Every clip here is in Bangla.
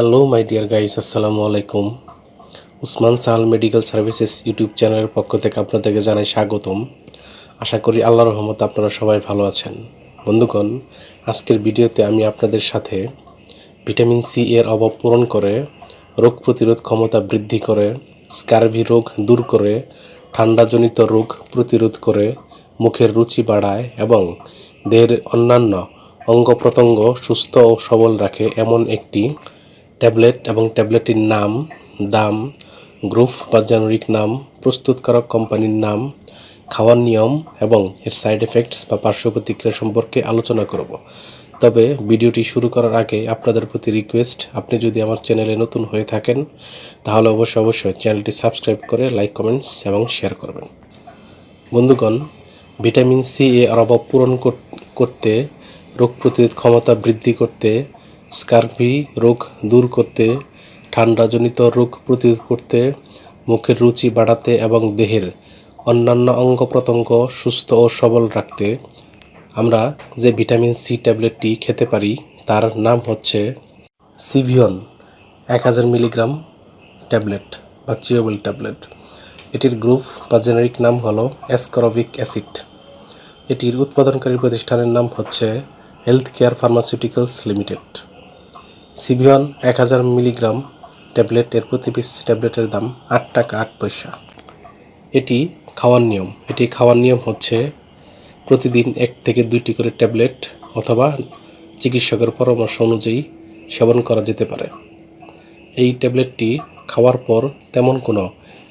হ্যালো মাই ডিয়ার গাইস আসসালামু আলাইকুম Usman Sahal medical services YouTube চ্যানেলের পক্ষ থেকে আপনাদেরকে জানাই স্বাগতম। আশা করি আল্লাহর রহমতে আপনারা সবাই ভালো আছেন। বন্ধুগণ, আজকের ভিডিওতে আমি আপনাদের সাথে ভিটামিন সি এর অভাব পূরণ করে, রোগ প্রতিরোধ ক্ষমতা বৃদ্ধি করে, স্কারভি রোগ দূর করে, ঠান্ডাজনিত রোগ প্রতিরোধ করে, মুখের রুচি বাড়ায় এবং দেহের অন্যান্য অঙ্গ প্রত্যঙ্গ সুস্থ ও সবল রাখে এমন একটি ট্যাবলেট এবং ট্যাবলেটটির নাম, দাম, গ্রুপ বা জেনারিক নাম, প্রস্তুতকারক কোম্পানির নাম, খাওয়ার নিয়ম এবং এর সাইড এফেক্টস বা পার্শ্ব প্রতিক্রিয়া সম্পর্কে আলোচনা করব। তবে ভিডিওটি শুরু করার আগে আপনাদের প্রতি রিকোয়েস্ট, আপনি যদি আমার চ্যানেলে নতুন হয়ে থাকেন, তাহলে অবশ্যই অবশ্যই চ্যানেলটি সাবস্ক্রাইব করে লাইক, কমেন্টস এবং শেয়ার করবেন। বন্ধুগণ, ভিটামিন সি এর অভাব পূরণ করতে, রোগ প্রতিরোধ ক্ষমতা বৃদ্ধি করতে স্কার্ভি রোগ দূর করতে, ঠান্ডাজনিত রোগ প্রতিরোধ করতে, মুখের রুচি বাড়াতে এবং দেহের অন্যান্য অঙ্গ প্রত্যঙ্গ সুস্থ ও সবল রাখতে, আমরা যে ভিটামিন সি ট্যাবলেটটি খেতে পারি, তার নাম হচ্ছে সিভিয়ন এক হাজার মিলিগ্রাম ট্যাবলেট বা চিওবেল ট্যাবলেট। এটির গ্রুপ বা জেনারিক নাম হলো অ্যাসকরবিক অ্যাসিড। এটির উৎপাদনকারী প্রতিষ্ঠানের নাম হচ্ছে হেলথ কেয়ার ফার্মাসিউটিক্যালস লিমিটেড। সিভিয়ন এক হাজার মিলিগ্রাম ট্যাবলেট, এর প্রতি পিস ট্যাবলেটের দাম আট টাকা আট পয়সা। এটি খাওয়ার নিয়ম। এটি খাওয়ার নিয়ম হচ্ছে প্রতিদিন এক থেকে দুইটি করে ট্যাবলেট অথবা চিকিৎসকের পরামর্শ অনুযায়ী সেবন করা যেতে পারে। এই ট্যাবলেটটি খাওয়ার পর তেমন কোনো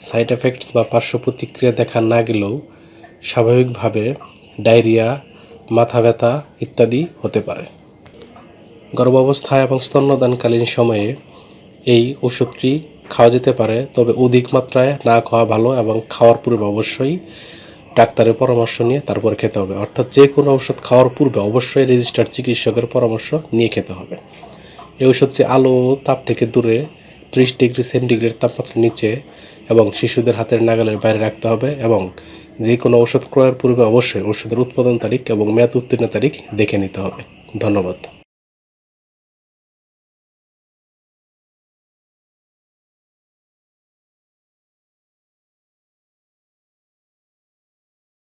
সাইড এফেক্টস বা পার্শ্ব প্রতিক্রিয়া দেখা না গেলেও স্বাভাবিকভাবে ডায়রিয়া, মাথা ব্যথা ইত্যাদি হতে পারে। গর্ভাবস্থায় এবং স্তন্যদানকালীন সময়ে এই ওষুধটি খাওয়া যেতে পারে, তবে অধিক মাত্রায় না খাওয়া ভালো এবং খাওয়ার পূর্বে অবশ্যই ডাক্তারের পরামর্শ নিয়ে তারপর খেতে হবে। অর্থাৎ যে কোনো ওষুধ খাওয়ার পূর্বে অবশ্যই রেজিস্টার্ড চিকিৎসকের পরামর্শ নিয়ে খেতে হবে। এই ওষুধটি আলো তাপ থেকে দূরে ত্রিশ ডিগ্রি সেন্টিগ্রেড তাপমাত্রার নিচে এবং শিশুদের হাতের নাগালের বাইরে রাখতে হবে এবং যে কোনো ওষুধ ক্রয়ের পূর্বে অবশ্যই ওষুধের উৎপাদন তারিখ এবং মেয়াদ উত্তীর্ণ তারিখ দেখে নিতে হবে। ধন্যবাদ।